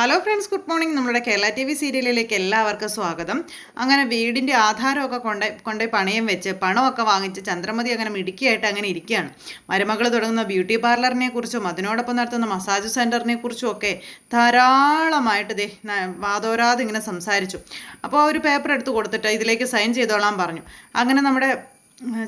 Hello friends good morning നമ്മുടെ Kerala T V സീരിയലിലേക്ക് എല്ലാവർക്കും സ്വാഗതം. അങ്ങനെ വീടിന്റെ ആധാരമൊക്കെ കൊണ്ട് കൊണ്ട് പണയം വെച്ച് പണമൊക്കെ വാങ്ങിച്ച് ചന്ദ്രമതി അങ്ങനെ മിടുക്കിയായിട്ട് അങ്ങനെ ഇരിക്കുകയാണ്. മരുമകൾ തുടങ്ങുന്ന ബ്യൂട്ടി പാർലറിനെ കുറിച്ചും അതിനോടൊപ്പം നടത്തുന്ന മസാജ് സെന്ററിനെ കുറിച്ചും ഒക്കെ ധാരാളമായിട്ട് ദേ വാതോരാതെ ഇങ്ങനെ സംസാരിച്ചു. അപ്പോൾ ഒരു പേപ്പർ എടുത്ത് കൊടുത്തിട്ട് ഇതിലേക്ക് സൈൻ ചെയ്തോളാൻ പറഞ്ഞു. അങ്ങനെ നമ്മുടെ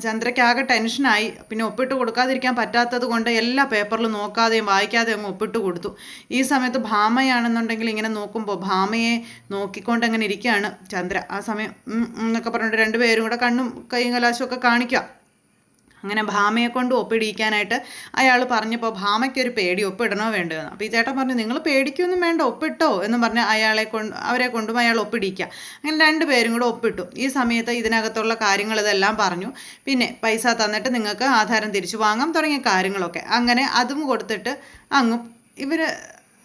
ചന്ദ്രയ്ക്കാകെ ടെൻഷനായി. പിന്നെ ഒപ്പിട്ട് കൊടുക്കാതിരിക്കാൻ പറ്റാത്തത് കൊണ്ട് എല്ലാ പേപ്പറിലും നോക്കാതെയും വായിക്കാതെയും അങ്ങ് ഒപ്പിട്ട് കൊടുത്തു. ഈ സമയത്ത് ഭാമയാണെന്നുണ്ടെങ്കിൽ ഇങ്ങനെ നോക്കുമ്പോൾ ഭാമയെ നോക്കിക്കൊണ്ട് അങ്ങനെ ഇരിക്കുകയാണ് ചന്ദ്ര. ആ സമയം എന്നൊക്കെ പറഞ്ഞിട്ട് രണ്ടുപേരും കൂടെ കണ്ണും കൈയും കലാശമൊക്കെ കാണിക്കുക അങ്ങനെ ഭാമയെ കൊണ്ട് ഒപ്പിടിയിക്കാനായിട്ട് അയാൾ പറഞ്ഞപ്പോൾ ഭാമയ്ക്കൊരു പേടി ഒപ്പിടണോ വേണ്ടതെന്ന് അപ്പോൾ ഈ ചേട്ടൻ പറഞ്ഞു നിങ്ങൾ പേടിക്കൊന്നും വേണ്ട ഒപ്പിട്ടോ? എന്ന് പറഞ്ഞ് അയാളെ കൊണ്ട് അവരെ കൊണ്ടും അയാൾ ഒപ്പിടിക്കുക അങ്ങനെ രണ്ട് പേരും കൂടെ ഒപ്പിട്ടു. ഈ സമയത്ത് ഇതിനകത്തുള്ള കാര്യങ്ങൾ ഇതെല്ലാം പറഞ്ഞു. പിന്നെ പൈസ തന്നിട്ട് നിങ്ങൾക്ക് ആധാരം തിരിച്ചു വാങ്ങാം തുടങ്ങിയ കാര്യങ്ങളൊക്കെ. അങ്ങനെ അതും കൊടുത്തിട്ട് അങ്ങ് ഇവർ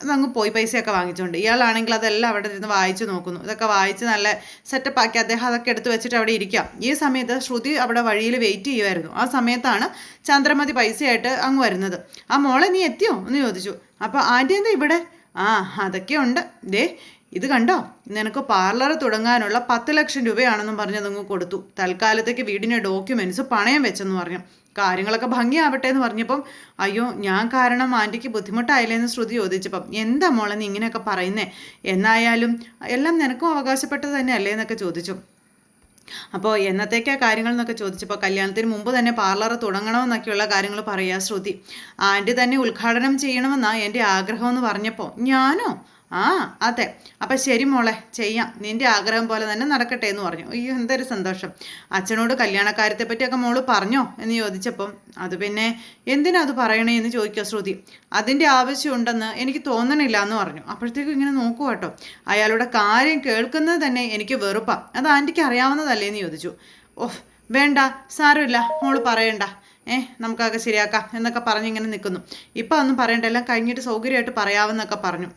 അതങ്ങ് പോയി പൈസയൊക്കെ വാങ്ങിച്ചുകൊണ്ട് ഇയാളാണെങ്കിൽ അതെല്ലാം അവിടെ ഇരുന്ന് വായിച്ചു നോക്കുന്നു. ഇതൊക്കെ വായിച്ച് നല്ല സെറ്റപ്പ് ആക്കി അദ്ദേഹം അതൊക്കെ എടുത്ത് വെച്ചിട്ട് അവിടെ ഇരിക്കാം. ഈ സമയത്ത് ശ്രുതി അവിടെ വഴിയിൽ വെയിറ്റ് ചെയ്യുമായിരുന്നു ആ സമയത്താണ് ചന്ദ്രമതി പൈസയായിട്ട് അങ്ങ് വരുന്നത്. ആ മോളെ നീ എത്തിയോ? എന്ന് ചോദിച്ചു. അപ്പോൾ ആന്റി എന്താ ഇവിടെ? ആ അതൊക്കെ ഉണ്ട്. ദേ ഇത് കണ്ടോ? നിനക്ക് പാർലർ തുടങ്ങാനുള്ള പത്ത് ലക്ഷം രൂപയാണെന്നും പറഞ്ഞതങ്ങ് കൊടുത്തു. തൽക്കാലത്തേക്ക് വീടിന്റെ ഡോക്യുമെന്റ്സ് പണയം വെച്ചെന്ന് പറഞ്ഞു. കാര്യങ്ങളൊക്കെ ഭംഗിയാവട്ടെ എന്ന് പറഞ്ഞപ്പം അയ്യോ ഞാൻ കാരണം ആന്റിക്ക് ബുദ്ധിമുട്ടായില്ലേന്ന് ശ്രുതി ചോദിച്ചപ്പം എന്താ മോളെ നീ ഇങ്ങനെയൊക്കെ പറയുന്നേ? എന്നായാലും എല്ലാം നിനക്കും അവകാശപ്പെട്ടത് തന്നെ അല്ലേ എന്നൊക്കെ ചോദിച്ചു. അപ്പോൾ എന്നത്തേക്കാ കാര്യങ്ങൾ എന്നൊക്കെ ചോദിച്ചപ്പോൾ കല്യാണത്തിന് മുമ്പ് തന്നെ പാർലർ തുടങ്ങണമെന്നൊക്കെയുള്ള കാര്യങ്ങൾ പറയാ ശ്രുതി. ആന്റി തന്നെ ഉദ്ഘാടനം ചെയ്യണമെന്നാണ് എന്റെ ആഗ്രഹം എന്ന് പറഞ്ഞപ്പോൾ ഞാനോ? ആ അതെ. അപ്പം ശരി മോളെ ചെയ്യാം. നിന്റെ ആഗ്രഹം പോലെ തന്നെ നടക്കട്ടെ എന്ന് പറഞ്ഞു. അയ്യോ എന്തൊരു സന്തോഷം. അച്ഛനോട് കല്യാണക്കാര്യത്തെ പറ്റിയൊക്കെ മോൾ പറഞ്ഞോ എന്ന് ചോദിച്ചപ്പം അത് പിന്നെ എന്തിനാ അത് പറയണേ എന്ന് ചോദിക്കുക ശ്രുതി. അതിന്റെ ആവശ്യമുണ്ടെന്ന് എനിക്ക് തോന്നണില്ല എന്ന് പറഞ്ഞു. അപ്പോഴത്തേക്കും ഇങ്ങനെ നോക്കൂ കേട്ടോ. അയാളുടെ കാര്യം കേൾക്കുന്നത് തന്നെ എനിക്ക് വെറുപ്പാണ് അത് ആന്റിക്ക് അറിയാവുന്നതല്ലേ എന്ന് ചോദിച്ചു. ഓഹ് വേണ്ട. സാരമില്ല. മോൾ പറയണ്ട. ഏ നമുക്കൊക്കെ ശരിയാക്കാം എന്നൊക്കെ പറഞ്ഞിങ്ങനെ നിൽക്കുന്നു. ഇപ്പം ഒന്നും പറയണ്ട. എല്ലാം കഴിഞ്ഞിട്ട് സൗകര്യമായിട്ട് പറയാമെന്നൊക്കെ പറഞ്ഞു.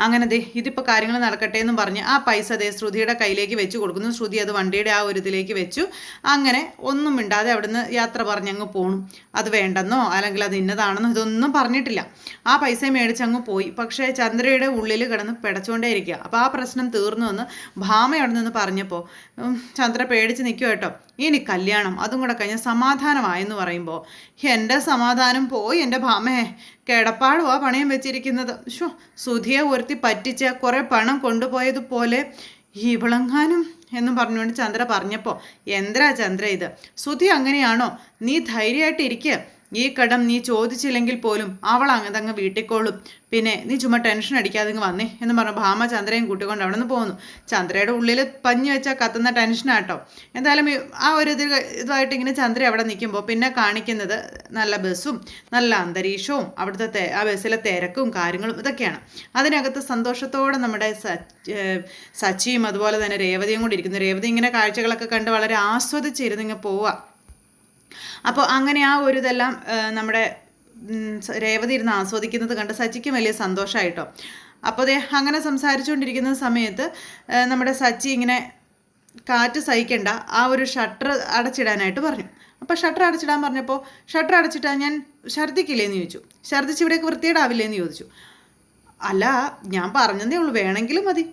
അങ്ങനെ ദേ ഇതിപ്പോൾ കാര്യങ്ങൾ നടക്കട്ടെ എന്നും പറഞ്ഞ് ആ പൈസ ദേ ശ്രുതിയുടെ കയ്യിലേക്ക് വെച്ച് കൊടുക്കുന്നു. ശ്രുതി അത് വണ്ടിയുടെ ആ ഒരു ഇതിലേക്ക് വെച്ചു. അങ്ങനെ ഒന്നും മിണ്ടാതെ അവിടുന്ന് യാത്ര പറഞ്ഞങ്ങ് പോണു. അത് വേണ്ടെന്നോ അല്ലെങ്കിൽ അത് ഇന്നതാണെന്നോ ഇതൊന്നും പറഞ്ഞിട്ടില്ല. ആ പൈസ മേടിച്ചങ്ങ് പോയി. പക്ഷേ ചന്ദ്രയുടെ ഉള്ളിൽ കിടന്ന് പിടച്ചുകൊണ്ടേ ഇരിക്കുക അപ്പോൾ ആ പ്രശ്നം തീർന്നു എന്ന് ഭാമ അവിടെ നിന്ന് പറഞ്ഞപ്പോൾ ചന്ദ്ര പേടിച്ച് നിൽക്കുക കേട്ടോ. ഇനി കല്യാണം അതും കൂടെ കഴിഞ്ഞാൽ സമാധാനമായെന്ന് പറയുമ്പോൾ എന്റെ സമാധാനം പോയി എന്റെ ഭാമയെ കിടപ്പാടുവാ പണയം വെച്ചിരിക്കുന്നത്. ഷോ സുധിയെ ഒരുത്തി പറ്റിച്ച് കുറേ പണം കൊണ്ടുപോയതുപോലെ ഇവളങ്ങാനും എന്നും പറഞ്ഞുകൊണ്ട് ചന്ദ്ര പറഞ്ഞപ്പോൾ എന്തരാ ചന്ദ്ര ഇത്? സുധി അങ്ങനെയാണോ? നീ ധൈര്യമായിട്ട് ഇരിക്കുക ഈ കടം നീ ചോദിച്ചില്ലെങ്കിൽ പോലും അവൾ അങ്ങതങ്ങ് വീട്ടിക്കോളും. പിന്നെ നീ ചുമ്മാ ടെൻഷൻ അടിക്കാതെ വന്നേ എന്ന് പറഞ്ഞു ഭാമ ചന്ദ്രയും കൂട്ടിക്കൊണ്ട് അവിടെ നിന്ന് പോകുന്നു ചന്ദ്രയുടെ ഉള്ളിൽ പഞ്ഞു വെച്ചാൽ കത്തുന്ന ടെൻഷനാട്ടോ എന്തായാലും ആ ഒരു ഇത് ഇതുമായിട്ട് ഇങ്ങനെ ചന്ദ്ര അവിടെ നിൽക്കുമ്പോൾ പിന്നെ കാണിക്കുന്നത് നല്ല ബസ്സും നല്ല അന്തരീക്ഷവും അവിടുത്തെ ആ ബസ്സിലെ തിരക്കും കാര്യങ്ങളും ഇതൊക്കെയാണ്. അതിനകത്ത് സന്തോഷത്തോടെ നമ്മുടെ സച്ചിയും അതുപോലെ തന്നെ രേവതിയും കൂടി ഇരിക്കുന്നു. രേവതി ഇങ്ങനെ കാഴ്ചകളൊക്കെ കണ്ട് വളരെ ആസ്വദിച്ചിരുന്ന് ഇങ്ങനെ പോവുക അപ്പോൾ അങ്ങനെ ആ ഒരു ഇതെല്ലാം നമ്മുടെ രേവതി ഇരുന്ന് ആസ്വദിക്കുന്നത് കണ്ട് സച്ചിക്കും വലിയ സന്തോഷമായിട്ടോ അപ്പോൾ ദേ അങ്ങനെ സംസാരിച്ചുകൊണ്ടിരിക്കുന്ന സമയത്ത് നമ്മുടെ സച്ചി ഇങ്ങനെ കാറ്റ് സഹിക്കേണ്ട ആ ഒരു ഷട്ടർ അടച്ചിടാനായിട്ട് പറഞ്ഞു. അപ്പോൾ ഷട്ടർ അടച്ചിടാൻ പറഞ്ഞപ്പോൾ ഷട്ടർ അടച്ചിട്ടാൽ ഞാൻ ഛർദ്ദിക്കില്ലേന്ന് ചോദിച്ചു. ഛർദ്ദിച്ച് ഇവിടേക്ക് വൃത്തിയിടാവില്ലേന്ന് ചോദിച്ചു. അല്ല ഞാൻ പറഞ്ഞതേ ഉള്ളൂ. വേണമെങ്കിലും മതി.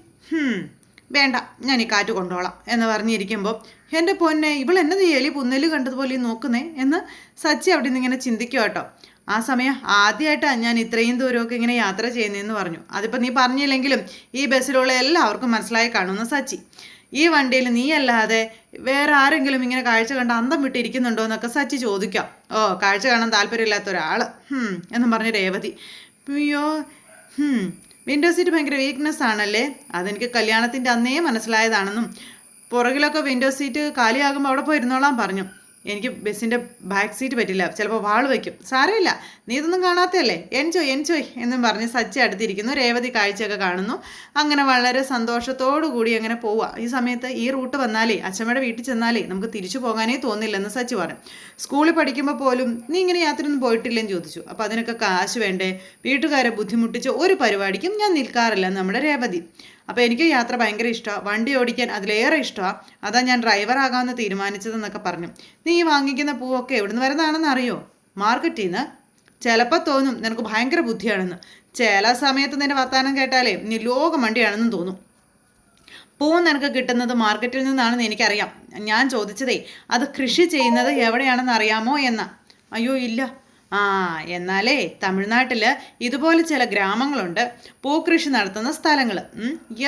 വേണ്ട ഞാൻ ഈ കാറ്റ് കൊണ്ടോളാം എന്ന് പറഞ്ഞിരിക്കുമ്പോൾ എന്റെ പൊന്നെ ഇവൾ എന്നത് എലി പുന്നൽ കണ്ടതുപോലെ നോക്കുന്നേ? എന്ന് സച്ചി അവിടെ നിന്ന് ഇങ്ങനെ ചിന്തിക്കുക കേട്ടോ ആ സമയം ആദ്യമായിട്ടാണ് ഞാൻ ഇത്രയും ദൂരമൊക്കെ ഇങ്ങനെ യാത്ര ചെയ്യുന്നതെന്ന് പറഞ്ഞു. അതിപ്പോൾ നീ പറഞ്ഞില്ലെങ്കിലും ഈ ബസ്സിലുള്ള എല്ലാവർക്കും മനസ്സിലായി കാണുന്ന സച്ചി. ഈ വണ്ടിയിൽ നീ അല്ലാതെ വേറെ ആരെങ്കിലും ഇങ്ങനെ കാഴ്ച കണ്ട് അന്തം വിട്ടിരിക്കുന്നുണ്ടോ എന്നൊക്കെ സച്ചി ചോദിക്കാം. ഓ കാഴ്ച കാണാൻ താല്പര്യമില്ലാത്ത ഒരാൾ എന്ന് പറഞ്ഞ് രേവതി. അയ്യോ വിൻഡോ സീറ്റ് ഭയങ്കര വീക്ക്നെസ് ആണല്ലേ? അതെനിക്ക് കല്യാണത്തിന്റെ അന്നേ മനസ്സിലായതാണെന്നും പുറകിലൊക്കെ വിൻഡോ സീറ്റ് കാലിയാകുമ്പോൾ അവിടെ പോയി ഇരുന്നോളാൻ പറഞ്ഞു. എനിക്ക് ബസ്സിന്റെ ബാക്ക് സീറ്റ് പറ്റില്ല. ചിലപ്പോൾ വാൾ വയ്ക്കും. സാരമില്ല. നീ ഇതൊന്നും കാണാത്തല്ലേ എൻജോയ് എൻജോയ് എന്നും പറഞ്ഞ് സച്ചി അടുത്തിരിക്കുന്നു. രേവതി കാഴ്ചയൊക്കെ കാണുന്നു. അങ്ങനെ വളരെ കൂടി അങ്ങനെ പോവുക. ഈ സമയത്ത് ഈ റൂട്ട് വന്നാലേ അച്ഛമ്മയുടെ വീട്ടിൽ ചെന്നാലേ നമുക്ക് തിരിച്ചു പോകാനേ തോന്നില്ലെന്ന് സച്ചി പറഞ്ഞു. സ്കൂളിൽ പഠിക്കുമ്പോൾ പോലും നീ ഇങ്ങനെ യാത്ര ഒന്നും പോയിട്ടില്ലെന്ന് ചോദിച്ചു. അപ്പോൾ അതിനൊക്കെ കാശ് വേണ്ടേ? വീട്ടുകാരെ ബുദ്ധിമുട്ടിച്ച് ഒരു പരിപാടിക്കും ഞാൻ നിൽക്കാറില്ല നമ്മുടെ രേവതി. അപ്പോൾ എനിക്ക് യാത്ര ഭയങ്കര ഇഷ്ടമാണ് വണ്ടി ഓടിക്കാൻ അതിലേറെ ഇഷ്ടമാണ് അതാ ഞാൻ ഡ്രൈവറാകാമെന്ന് തീരുമാനിച്ചതെന്നൊക്കെ പറഞ്ഞു. നീ വാങ്ങിക്കുന്ന പൂവൊക്കെ എവിടുന്ന് വരുന്നതാണെന്ന് അറിയോ? മാർക്കറ്റിൽ നിന്ന് ചിലപ്പോൾ തോന്നും നിനക്ക് ഭയങ്കര ബുദ്ധിയാണെന്ന്. ചില സമയത്ത് നിന്റെ വർത്താനം കേട്ടാലേ നീ ലോകം വണ്ടിയാണെന്നും തോന്നും. പൂ നിനക്ക് കിട്ടുന്നത് മാർക്കറ്റിൽ നിന്നാണെന്ന് എനിക്കറിയാം. ഞാൻ ചോദിച്ചതേ അത് കൃഷി ചെയ്യുന്നത് എവിടെയാണെന്ന് അറിയാമോ എന്ന? അയ്യോ ഇല്ല. ആ എന്നാലേ തമിഴ്നാട്ടിൽ ഇതുപോലെ ചില ഗ്രാമങ്ങളുണ്ട്. പൂക്കൃഷി നടത്തുന്ന സ്ഥലങ്ങൾ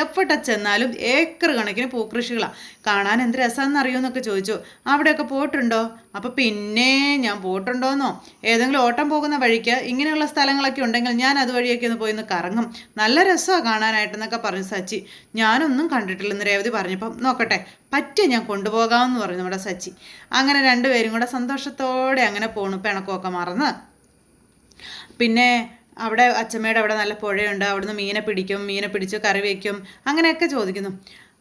എവിടെ ചെന്നാലും ഏക്കർ കണക്കിന് പൂക്കൃഷികളാണ് കാണാൻ എന്ത് രസമെന്ന് അറിയുമെന്നൊക്കെ ചോദിച്ചു. അവിടെയൊക്കെ പോയിട്ടുണ്ടോ? അപ്പോൾ പിന്നെ ഞാൻ പോയിട്ടുണ്ടോന്നോ? ഏതെങ്കിലും ഓട്ടം പോകുന്ന വഴിക്ക് ഇങ്ങനെയുള്ള സ്ഥലങ്ങളൊക്കെ ഉണ്ടെങ്കിൽ ഞാൻ അതുവഴിയൊക്കെ ഒന്ന് പോയി ഒന്ന് കറങ്ങും. നല്ല രസമാണ് കാണാനായിട്ടെന്നൊക്കെ പറഞ്ഞു സച്ചി. ഞാനൊന്നും കണ്ടിട്ടില്ലെന്ന് രേവതി പറഞ്ഞപ്പം നോക്കട്ടെ പറ്റേ ഞാൻ കൊണ്ടുപോകാമെന്ന് പറഞ്ഞു നമ്മുടെ സച്ചി. അങ്ങനെ രണ്ടുപേരും കൂടെ സന്തോഷത്തോടെ അങ്ങനെ പോണു പിണക്കമൊക്കെ മറന്ന്. പിന്നെ അവിടെ അച്ഛമ്മയുടെ അവിടെ നല്ല പുഴയുണ്ട് അവിടുന്ന് മീനെ പിടിക്കും മീനെ പിടിച്ച് കറി വയ്ക്കും അങ്ങനെയൊക്കെ ചോദിക്കുന്നു.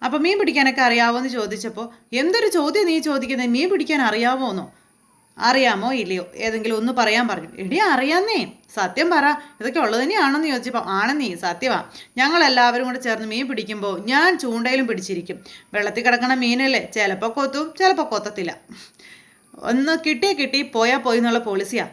അപ്പോൾ മീൻ പിടിക്കാനൊക്കെ അറിയാവോ എന്ന് ചോദിച്ചപ്പോൾ എന്തൊരു ചോദ്യം നീ ചോദിക്കുന്നത് മീൻ പിടിക്കാൻ അറിയാമോന്നോ അറിയാമോ? ഇല്ലയോ? ഏതെങ്കിലും ഒന്ന് പറയാൻ പറഞ്ഞു. എടി അറിയാന്നേ. സത്യം പറ. ഇതൊക്കെ ഉള്ളത് തന്നെയാണെന്ന് ചോദിച്ചപ്പോൾ ആണെന്നേ. സത്യമാ ഞങ്ങളെല്ലാവരും കൂടെ ചേർന്ന് മീൻ പിടിക്കുമ്പോൾ ഞാൻ ചൂണ്ടയിലും പിടിച്ചിരിക്കും. വെള്ളത്തിൽ കിടക്കണ മീനല്ലേ? ചിലപ്പോൾ കൊത്തും ചിലപ്പോൾ കൊത്തത്തില്ല. ഒന്ന് കിട്ടിയേ കിട്ടി പോയാൽ പോയി എന്നുള്ള പോളിസിയാണ്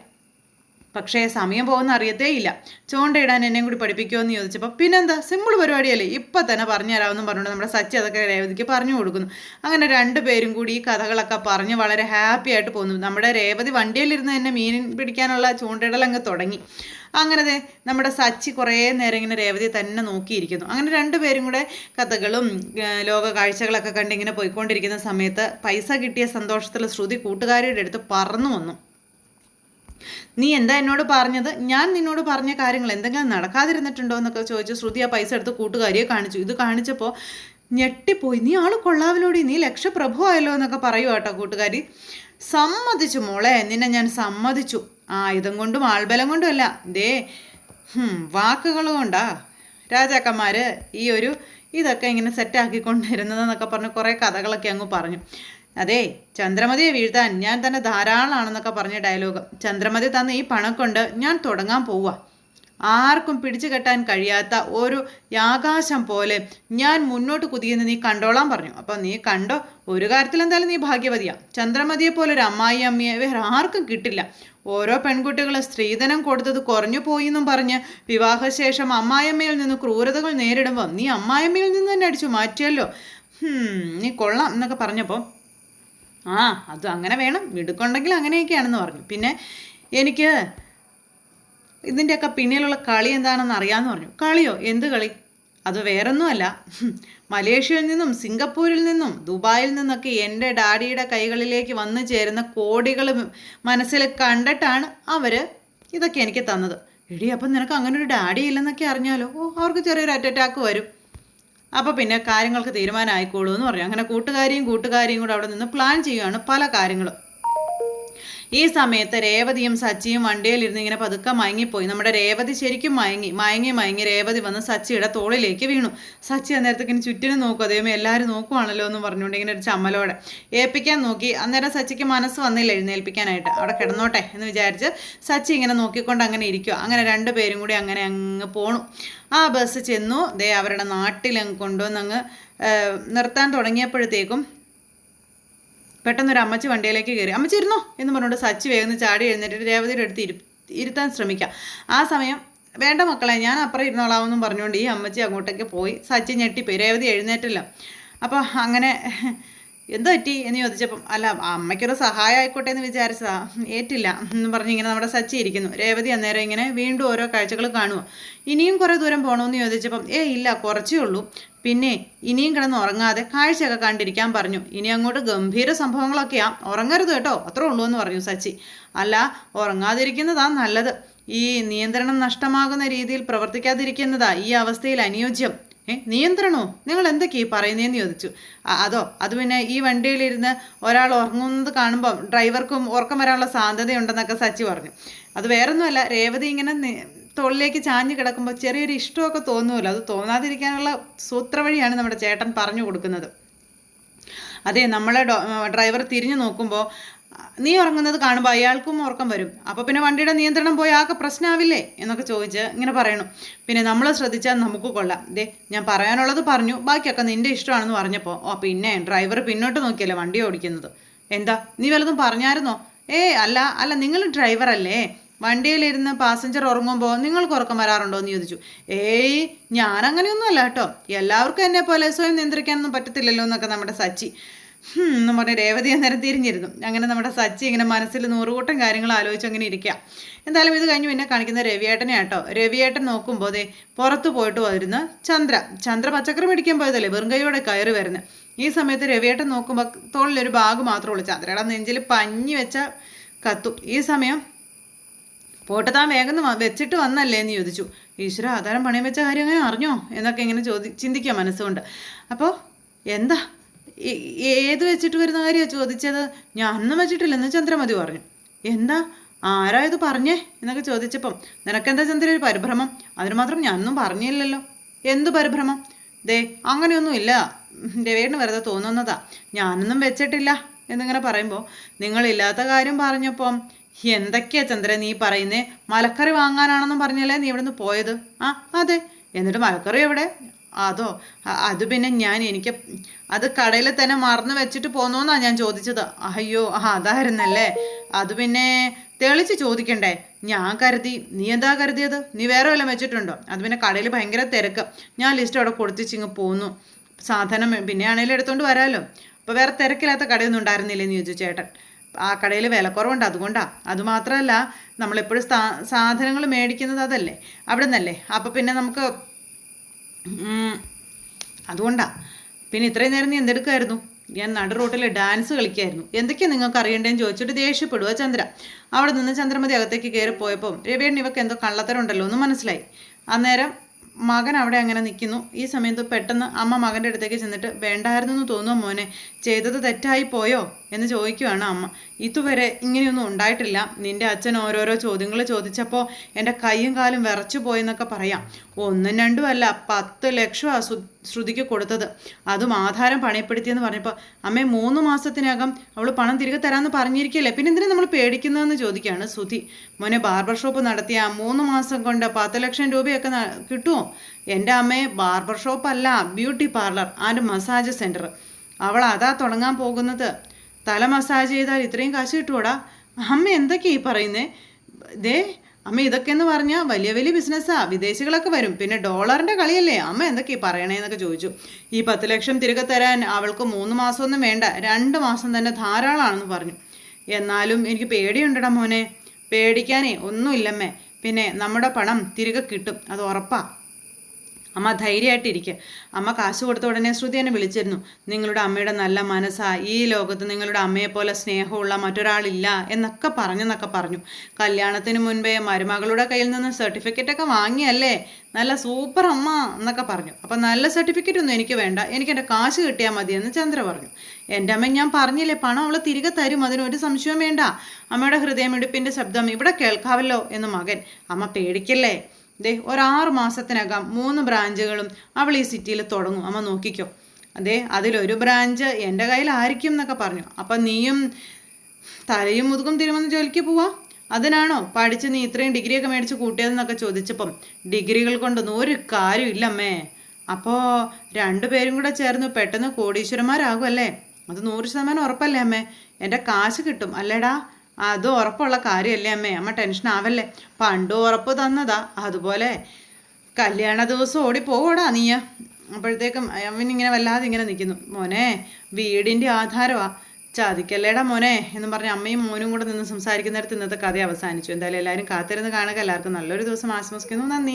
പക്ഷേ സമയം പോകുന്ന അറിയത്തേ ഇല്ല ചോണ്ടയിടാൻ എന്നെയും കൂടി പഠിപ്പിക്കുമോ എന്ന് ചോദിച്ചപ്പോൾ പിന്നെന്താ? സിമ്പിൾ പരിപാടിയല്ലേ? ഇപ്പം തന്നെ പറഞ്ഞു തരാമെന്നും പറഞ്ഞുകൊണ്ട് നമ്മുടെ സച്ചി അതൊക്കെ രേവതിക്ക് പറഞ്ഞു കൊടുക്കുന്നു. അങ്ങനെ രണ്ടു പേരും കൂടി ഈ കഥകളൊക്കെ പറഞ്ഞ് വളരെ ഹാപ്പി ആയിട്ട് പോകുന്നു നമ്മുടെ രേവതി വണ്ടിയിലിരുന്ന് തന്നെ മീൻ പിടിക്കാനുള്ള ചൂണ്ടയിടൽ അങ്ങ് തുടങ്ങി. അങ്ങനെ നമ്മുടെ സച്ചി കുറേ നേരം ഇങ്ങനെ രേവതി തന്നെ നോക്കിയിരിക്കുന്നു. അങ്ങനെ രണ്ടുപേരും കൂടെ കഥകളും ലോക കാഴ്ചകളൊക്കെ കണ്ട് ഇങ്ങനെ പോയിക്കൊണ്ടിരിക്കുന്ന സമയത്ത് പൈസ കിട്ടിയ സന്തോഷത്തിൽ ശ്രുതി കൂട്ടുകാരിയുടെ അടുത്ത് പറന്നു വന്നു. നീ എന്താ എന്നോട് പറഞ്ഞത്? ഞാൻ നിന്നോട് പറഞ്ഞ കാര്യങ്ങൾ എന്തെങ്കിലും നടക്കാതിരുന്നിട്ടുണ്ടോ എന്നൊക്കെ ചോദിച്ചു ശ്രുതി ആ പൈസ എടുത്ത് കൂട്ടുകാരിയെ കാണിച്ചു. ഇത് കാണിച്ചപ്പോൾ ഞെട്ടിപ്പോയി. നീ ആൾ കൊള്ളാവിലോടി നീ ലക്ഷപ്രഭു ആയല്ലോ എന്നൊക്കെ പറയുക കേട്ടോ കൂട്ടുകാരി. സമ്മതിച്ചു മോളെ. നിന്നെ ഞാൻ സമ്മതിച്ചു. ആയുധം കൊണ്ടും ആൾബലം കൊണ്ടും അല്ല. ദേ വാക്കുകൾ കൊണ്ടാ. രാജാക്കന്മാർ ഈ ഒരു ഇതൊക്കെ ഇങ്ങനെ സെറ്റാക്കിക്കൊണ്ടിരുന്നതെന്നൊക്കെ പറഞ്ഞ് കുറേ കഥകളൊക്കെ അങ്ങ് പറഞ്ഞു. അതെ ചന്ദ്രമതിയെ വീഴ്ത്താൻ ഞാൻ തന്നെ ധാരാളമാണെന്നൊക്കെ പറഞ്ഞ ഡയലോഗ് ചന്ദ്രമതി തന്ന ഈ പണം കൊണ്ട് ഞാൻ തുടങ്ങാൻ പോവുക ആർക്കും പിടിച്ചു കെട്ടാൻ കഴിയാത്ത ഒരു ആകാശം പോലെ ഞാൻ മുന്നോട്ട് കുതിയെന്ന് നീ കണ്ടോളാൻ പറഞ്ഞു. അപ്പം നീ കണ്ടോ ഒരു കാര്യത്തിൽ എന്തായാലും നീ ഭാഗ്യവതിയാ. ചന്ദ്രമതിയെ പോലെ ഒരു അമ്മായി അമ്മയെ വേറെ ആർക്കും കിട്ടില്ല. ഓരോ പെൺകുട്ടികളും സ്ത്രീധനം കൊടുത്തത് കുറഞ്ഞു പോയി എന്നും പറഞ്ഞ് വിവാഹശേഷം അമ്മായിയമ്മയിൽ നിന്ന് ക്രൂരതകൾ നേരിടുമ്പോൾ നീ അമ്മായിയമ്മയിൽ നിന്ന് തന്നെ അടിച്ചു മാറ്റിയല്ലോ. നീ കൊള്ളാം എന്നൊക്കെ പറഞ്ഞപ്പോൾ ആ അത് അങ്ങനെ വേണം. മിടുക്കുണ്ടെങ്കിൽ അങ്ങനെയൊക്കെയാണെന്ന് പറഞ്ഞു. പിന്നെ എനിക്ക് ഇതിന്റെയൊക്കെ പിന്നിലുള്ള കളി എന്താണെന്ന് അറിയാമെന്ന് പറഞ്ഞു. കളിയോ? എന്ത് കളി? അത് വേറൊന്നുമല്ല. മലേഷ്യയിൽ നിന്നും സിംഗപ്പൂരിൽ നിന്നും ദുബായിൽ നിന്നൊക്കെ എന്റെ ഡാഡിയുടെ കൈകളിലേക്ക് വന്നു ചേരുന്ന കോടികൾ മനസ്സിൽ കണ്ടിട്ടാണ് അവർ ഇതൊക്കെ എനിക്ക് തന്നത്. എടി അപ്പം നിനക്ക് അങ്ങനെ ഒരു ഡാഡി ഇല്ലെന്നൊക്കെ അറിഞ്ഞാലോ? ഓ അവർക്ക് ചെറിയൊരു അറ്റാക്ക് വരും. അപ്പോൾ പിന്നെ കാര്യങ്ങൾക്ക് തീരുമാനമായിക്കോളൂ എന്ന് പറഞ്ഞു. അങ്ങനെ കൂട്ടുകാരിയും കൂട്ടുകാരിയും കൂടെ അവിടെ നിന്ന് പ്ലാൻ ചെയ്യുകയാണ് പല കാര്യങ്ങളും. ഈ സമയത്ത് രേവതിയും സച്ചിയും വണ്ടിയിലിരുന്ന് ഇങ്ങനെ പതുക്കെ മയങ്ങിപ്പോയി. നമ്മുടെ രേവതി ശരിക്കും മയങ്ങി മയങ്ങി മയങ്ങി രേവതി വന്ന് സച്ചിയുടെ തോളിലേക്ക് വീണു. സച്ചി അന്നേരത്തേക്ക് ഇങ്ങനെ ചുറ്റിനും നോക്കും. അതേമേ എല്ലാവരും നോക്കുവാണല്ലോ എന്ന് പറഞ്ഞുകൊണ്ട് ഇങ്ങനെ ഒരു ചമ്മലോടെ ഏൽപ്പിക്കാൻ നോക്കി. അന്നേരം സച്ചിക്ക് മനസ്സ് വന്നില്ല എഴുന്നേൽപ്പിക്കാനായിട്ട്. അവിടെ കിടന്നോട്ടെ എന്ന് വിചാരിച്ച് സച്ചി ഇങ്ങനെ നോക്കിക്കൊണ്ട് അങ്ങനെ ഇരിക്കുക അങ്ങനെ രണ്ട് പേരും കൂടി അങ്ങനെ അങ്ങ് പോണു. ആ ബസ് ചെന്നു. ദേ അവരുടെ നാട്ടിലങ്ങ് കൊണ്ടുവന്നങ്ങ് നിർത്താൻ തുടങ്ങിയപ്പോഴത്തേക്കും പെട്ടെന്നൊരു അമ്മച്ചി വണ്ടിയിലേക്ക് കയറി അമ്മച്ചി ഇരുന്നോ? എന്ന് പറഞ്ഞുകൊണ്ട് സച്ചി വേഗം ചാടി എഴുന്നേറ്റ് രേവതിയുടെ അടുത്ത് ഇരു ഇരുത്താൻ ശ്രമിക്കാം. ആ സമയം വേണ്ട മക്കളെ ഞാൻ അപ്പുറം ഇരുന്നോളാമെന്നും പറഞ്ഞുകൊണ്ട് ഈ അമ്മച്ചി അങ്ങോട്ടേക്ക് പോയി. സച്ചി ഞെട്ടിപ്പോയി. രേവതി എഴുന്നേറ്റില്ല. അപ്പോൾ അങ്ങനെ എന്ത് പറ്റി എന്ന് ചോദിച്ചപ്പം അല്ല അമ്മയ്ക്കൊരു സഹായം ആയിക്കോട്ടെ എന്ന് വിചാരിച്ചതാ. ഏറ്റില്ല. എന്ന് പറഞ്ഞ് ഇങ്ങനെ നമ്മുടെ സച്ചി ഇരിക്കുന്നു. രേവതി അന്നേരം ഇങ്ങനെ വീണ്ടും ഓരോ കാഴ്ചകൾ കാണുമോ ഇനിയും കുറേ ദൂരം പോകണമെന്ന് ചോദിച്ചപ്പം ഏ ഇല്ല കുറച്ചേ ഉള്ളൂ. പിന്നെ ഇനിയും കിടന്ന് ഉറങ്ങാതെ കാഴ്ചയൊക്കെ കണ്ടിരിക്കാൻ പറഞ്ഞു. ഇനി അങ്ങോട്ട് ഗംഭീര സംഭവങ്ങളൊക്കെയാ. ഉറങ്ങരുത് കേട്ടോ. അത്രേ ഉള്ളൂ എന്ന് പറഞ്ഞു സച്ചി. അല്ല ഉറങ്ങാതിരിക്കുന്നതാ നല്ലത്. ഈ നിയന്ത്രണം നഷ്ടമാകുന്ന രീതിയിൽ പ്രവർത്തിക്കാതിരിക്കുന്നതാ ഈ അവസ്ഥയിൽ അനുയോജ്യം. ഏ നിയന്ത്രണോ? നിങ്ങൾ എന്തൊക്കെയാ ഈ പറയുന്നതെന്ന് ചോദിച്ചു. അതോ അത് പിന്നെ ഈ വണ്ടിയിലിരുന്ന് ഒരാൾ ഉറങ്ങുന്നത് കാണുമ്പോൾ ഡ്രൈവർക്കും ഉറക്കം വരാനുള്ള സാധ്യതയുണ്ടെന്നൊക്കെ സച്ചി പറഞ്ഞു. അത് വേറൊന്നുമല്ല രേവതി ഇങ്ങനെ തൊള്ളിലേക്ക് ചാഞ്ഞ് കിടക്കുമ്പോൾ ചെറിയൊരു ഇഷ്ടമൊക്കെ തോന്നുമല്ലോ. അത് തോന്നാതിരിക്കാനുള്ള സൂത്രവഴിയാണ് നമ്മുടെ ചേട്ടൻ പറഞ്ഞു കൊടുക്കുന്നത്. അതെ നമ്മളെ ഡ്രൈവർ തിരിഞ്ഞു നോക്കുമ്പോൾ നീ ഉറങ്ങുന്നത് കാണുമ്പോൾ അയാൾക്കും ഉറക്കം വരും. അപ്പോൾ പിന്നെ വണ്ടിയുടെ നിയന്ത്രണം പോയി ആകെ പ്രശ്നമാവില്ലേ എന്നൊക്കെ ചോദിച്ച് ഇങ്ങനെ പറയണു. പിന്നെ നമ്മൾ ശ്രദ്ധിച്ചാൽ നമുക്ക് കൊള്ളാം. ദേ ഞാൻ പറയാനുള്ളത് പറഞ്ഞു. ബാക്കിയൊക്കെ നിന്റെ ഇഷ്ടമാണെന്ന് പറഞ്ഞപ്പോൾ ഓ പിന്നെ ഡ്രൈവർ പിന്നോട്ട് നോക്കിയല്ലേ വണ്ടി ഓടിക്കുന്നത്? എന്താ? നീ വല്ലതും പറഞ്ഞായിരുന്നോ? ഏ അല്ല അല്ല നിങ്ങൾ ഡ്രൈവറല്ലേ? വണ്ടിയിലിരുന്ന് പാസഞ്ചർ ഉറങ്ങുമ്പോൾ നിങ്ങൾക്ക് ഉറക്കം വരാറുണ്ടോ എന്ന് ചോദിച്ചു. ഏയ് ഞാൻ അങ്ങനെയൊന്നും കേട്ടോ. എല്ലാവർക്കും എന്നെ പോലെ സ്വയം നിയന്ത്രിക്കാനൊന്നും പറ്റത്തില്ലല്ലോ എന്നൊക്കെ നമ്മുടെ സച്ചി. എന്ന് പറഞ്ഞ് രേവതി അന്നേരം തിരിഞ്ഞിരുന്നു. അങ്ങനെ നമ്മുടെ സച്ചി ഇങ്ങനെ മനസ്സിൽ നൂറുകൂട്ടം കാര്യങ്ങൾ ആലോചിച്ച് അങ്ങനെ ഇരിക്കുക എന്തായാലും ഇത് കഴിഞ്ഞ് പിന്നെ കാണിക്കുന്ന രവിയേട്ടനെ ആട്ടോ. രവിയേട്ടൻ നോക്കുമ്പോൾ അതെ പുറത്ത് പോയിട്ട് വരുന്ന ചന്ദ്ര. ചന്ദ്ര പച്ചക്കറി മേടിക്കാൻ പോയതല്ലേ? വെറും കൈയോടെ കയറി വരുന്നത് ഈ സമയത്ത് രവിയേട്ടൻ നോക്കുമ്പോൾ തോളിലൊരു ബാഗ് മാത്രമേ ഉള്ളൂ. ചന്ദ്രയുടെ നെഞ്ചിൽ പഞ്ഞി വെച്ച കത്തും. ഈ സമയം പോട്ടെ താൻ വേഗം വെച്ചിട്ട് വന്നല്ലേ എന്ന് ചോദിച്ചു. ഈശ്വര ആധാരം പണയം വെച്ച കാര്യം അങ്ങനെ അറിഞ്ഞോ? എന്നൊക്കെ ഇങ്ങനെ ചോദി ചിന്തിക്കുക മനസ്സുകൊണ്ട്. അപ്പോൾ എന്താ? ഏത് വെച്ചിട്ട് വരുന്ന കാര്യമാണ് ചോദിച്ചത്? ഞാൻ ഞാനൊന്നും വെച്ചിട്ടില്ലെന്ന് ചന്ദ്രമതി പറഞ്ഞു. എന്താ? ആരാ ഇത് പറഞ്ഞേ? എന്നൊക്കെ ചോദിച്ചപ്പം നിനക്കെന്താ ചന്ദ്ര ഒരു പരിഭ്രമം? അതിന് മാത്രം ഞാനൊന്നും പറഞ്ഞില്ലല്ലോ. എന്ത് പരിഭ്രമം? ദേ അങ്ങനെയൊന്നും ഇല്ല രവേടിന് വെറുതെ തോന്നുന്നതാ. ഞാനൊന്നും വെച്ചിട്ടില്ല. എന്നിങ്ങനെ പറയുമ്പോൾ നിങ്ങളില്ലാത്ത കാര്യം പറഞ്ഞപ്പം എന്തൊക്കെയാ ചന്ദ്ര നീ പറയുന്നേ? മലക്കറി വാങ്ങാനാണെന്നും പറഞ്ഞല്ലേ നീ ഇവിടുന്ന് പോയത്? ആ അതെ. എന്നിട്ട് മലക്കറി എവിടെ? അതോ അത് പിന്നെ ഞാൻ എനിക്ക് അത് കടയിൽ തന്നെ മറന്നു വെച്ചിട്ട് പോന്നോന്നാ ഞാൻ ചോദിച്ചത്. അയ്യോ അതായിരുന്നല്ലേ. അത് പിന്നെ തെളിച്ച് ചോദിക്കണ്ടേ. ഞാൻ കരുതി. നീ എന്താ കരുതിയത്? നീ വേറെ വല്ലതും വെച്ചിട്ടുണ്ടോ? അത് പിന്നെ കടയിൽ ഭയങ്കര തിരക്ക്. ഞാൻ ലിസ്റ്റ് അവിടെ കൊടുത്തിച്ചിങ്ങ് പോന്നു. സാധനം പിന്നെ ആണെങ്കിലും എടുത്തോണ്ട് വരാമല്ലോ അപ്പോൾ വേറെ തിരക്കില്ലാത്ത കടയൊന്നും ഉണ്ടായിരുന്നില്ലെന്ന് ചോദിച്ചു ചേട്ടൻ? ആ കടയിൽ വിലക്കുറവുണ്ട് അതുകൊണ്ടാണ് അതുമാത്രമല്ല നമ്മളെപ്പോഴും സാധനങ്ങൾ മേടിക്കുന്നത് അതല്ലേ. അവിടെ നിന്നല്ലേ അപ്പോൾ പിന്നെ നമുക്ക് അതുകൊണ്ടാ. പിന്നെ ഇത്രയും നേരം നീ എന്തെടുക്കുമായിരുന്നു ഞാൻ നടു റോട്ടിൽ ഡാൻസ് കളിക്കായിരുന്നു. എന്തൊക്കെയാണ് നിങ്ങൾക്ക് അറിയേണ്ടതെന്ന് ചോദിച്ചിട്ട് ദേഷ്യപ്പെടുക ചന്ദ്ര. അവിടെ നിന്ന് ചന്ദ്രമതി അകത്തേക്ക് കയറി പോയപ്പോൾ രവിയണ്ണ ഇവക്ക് എന്തോ കള്ളത്തരം ഉണ്ടല്ലോ എന്ന് മനസ്സിലായി. അന്നേരം മകൻ അവിടെ അങ്ങനെ നിൽക്കുന്നു. ഈ സമയത്ത് പെട്ടെന്ന് അമ്മ മകന്റെ അടുത്തേക്ക് ചെന്നിട്ട് വേണ്ടായിരുന്നു എന്ന് തോന്നുമോ മോനെ? ചെയ്തത് തെറ്റായി പോയോ? എന്ന് ചോദിക്കുകയാണ് അമ്മ. ഇതുവരെ ഇങ്ങനെയൊന്നും ഉണ്ടായിട്ടില്ല. നിന്റെ അച്ഛൻ ഓരോരോ ചോദ്യങ്ങൾ ചോദിച്ചപ്പോൾ എന്റെ കൈയും കാലും വിറച്ചു പോയെന്നൊക്കെ പറയാം. ഒന്നും രണ്ടും അല്ല പത്ത് ലക്ഷം ശ്രുതിക്ക് കൊടുത്തത്. അതും ആധാരം പണയപ്പെടുത്തിയെന്ന് പറഞ്ഞപ്പോൾ അമ്മേ മൂന്ന് മാസത്തിനകം അവൾ പണം തിരികെ തരാമെന്ന് പറഞ്ഞിരിക്കല്ലേ? പിന്നെ എന്തിനാ നമ്മൾ പേടിക്കുന്നതെന്ന് ചോദിക്കുകയാണ് സുധി മോനെ ബാർബർ ഷോപ്പ് നടത്തിയ മൂന്ന് മാസം കൊണ്ട് പത്ത് ലക്ഷം രൂപയൊക്കെ കിട്ടുമോ എന്റെ അമ്മയെ ബാർബർ ഷോപ്പ് അല്ല beauty parlour and massage centre അവൾ അതാ തുടങ്ങാൻ പോകുന്നത്. തല മസാജ് ചെയ്താൽ ഇത്രയും കാശ് കിട്ടുമോടാ അമ്മ എന്തൊക്കെയാ ഈ പറയുന്നേ? ദേ അമ്മ ഇതൊക്കെ എന്ന് പറഞ്ഞാൽ വലിയ വലിയ ബിസിനസ്സാ വിദേശികളൊക്കെ വരും. പിന്നെ ഡോളറിന്റെ കളിയല്ലേ? അമ്മ എന്തൊക്കെയാ പറയണേന്നൊക്കെ ചോദിച്ചു. ഈ പത്ത് ലക്ഷം തിരികെ തരാൻ അവൾക്ക് മൂന്ന് മാസമൊന്നും വേണ്ട. രണ്ട് മാസം തന്നെ ധാരാളമാണെന്ന് പറഞ്ഞു. എന്നാലും എനിക്ക് പേടിയുണ്ടടാ മോനെ. പേടിക്കാനേ ഒന്നുമില്ലമ്മേ. പിന്നെ നമ്മുടെ പണം തിരികെ കിട്ടും. അത് ഉറപ്പാണ് അമ്മ ധൈര്യമായിട്ടിരിക്കുക അമ്മ കാശ് കൊടുത്ത ഉടനെ ശ്രുതി എന്നെ വിളിച്ചിരുന്നു. നിങ്ങളുടെ അമ്മയുടെ നല്ല മനസ്സാ. ഈ ലോകത്ത് നിങ്ങളുടെ അമ്മയെപ്പോലെ സ്നേഹമുള്ള മറ്റൊരാളില്ല എന്നൊക്കെ പറഞ്ഞെന്നൊക്കെ പറഞ്ഞു. കല്യാണത്തിന് മുൻപേ മരുമകളുടെ കയ്യിൽ നിന്ന് സർട്ടിഫിക്കറ്റൊക്കെ വാങ്ങിയല്ലേ? നല്ല സൂപ്പർ അമ്മ എന്നൊക്കെ പറഞ്ഞു. അപ്പം നല്ല സർട്ടിഫിക്കറ്റ് ഒന്നും എനിക്ക് വേണ്ട. എനിക്ക് എന്റെ കാശ് കിട്ടിയാൽ മതിയെന്ന് ചന്ദ്ര പറഞ്ഞു. എന്റെ അമ്മ ഞാൻ പറഞ്ഞില്ലേ പണം അവൾ തിരികെ തരും. അതിനൊരു സംശയവും വേണ്ട. അമ്മയുടെ ഹൃദയമിടിപ്പിന്റെ ശബ്ദം ഇവിടെ കേൾക്കാവല്ലോ എന്ന് മകൻ. അമ്മ പേടിക്കല്ലേ? ദേ ഒരാറ് മാസത്തിനകം മൂന്ന് ബ്രാഞ്ചുകളും അവൾ ഈ സിറ്റിയിൽ തുടങ്ങും. അമ്മ നോക്കിക്കോ. അതെ അതിലൊരു ബ്രാഞ്ച് എന്റെ കയ്യിലായിരിക്കും എന്നൊക്കെ പറഞ്ഞു. അപ്പം നീയും തലയും മുതുകും തിരുമെന്ന് ജോലിക്ക് പോവാ? അതിനാണോ? പഠിച്ച് നീ ഇത്രയും ഡിഗ്രിയൊക്കെ മേടിച്ച് കൂട്ടിയതെന്നൊക്കെ ചോദിച്ചപ്പം ഡിഗ്രികൾ കൊണ്ടൊന്നും ഒരു കാര്യമില്ലമ്മേ അപ്പോൾ രണ്ടുപേരും കൂടെ ചേർന്ന് പെട്ടെന്ന് കോടീശ്വരന്മാരാകും അല്ലേ? അത് നൂറ് ശതമാനം ഉറപ്പല്ലേ അമ്മേ? എന്റെ കാശ് കിട്ടും. അല്ലേടാ അത് ഉറപ്പുള്ള കാര്യമല്ലേ അമ്മേ? അമ്മ ടെൻഷൻ ആവല്ലേ? പണ്ട് ഉറപ്പ് തന്നതാ. അതുപോലെ കല്യാണ ദിവസം ഓടി പോകൂടാ നീയ. അപ്പോഴത്തേക്കും അവനിങ്ങനെ വല്ലാതെ ഇങ്ങനെ നിൽക്കുന്നു മോനെ വീടിന്റെ ആധാരമാ ചതിക്കല്ലേടാ മോനെ എന്ന് പറഞ്ഞ് അമ്മയും മോനും കൂടെ നിന്ന് സംസാരിക്കുന്നിടത്ത് ഇന്നത്തെ കഥ അവസാനിച്ചു. എന്തായാലും എല്ലാവരും കാത്തിരുന്ന് കാണുക. എല്ലാവർക്കും നല്ലൊരു ദിവസം ആശംസിക്കുന്നു. നന്ദി.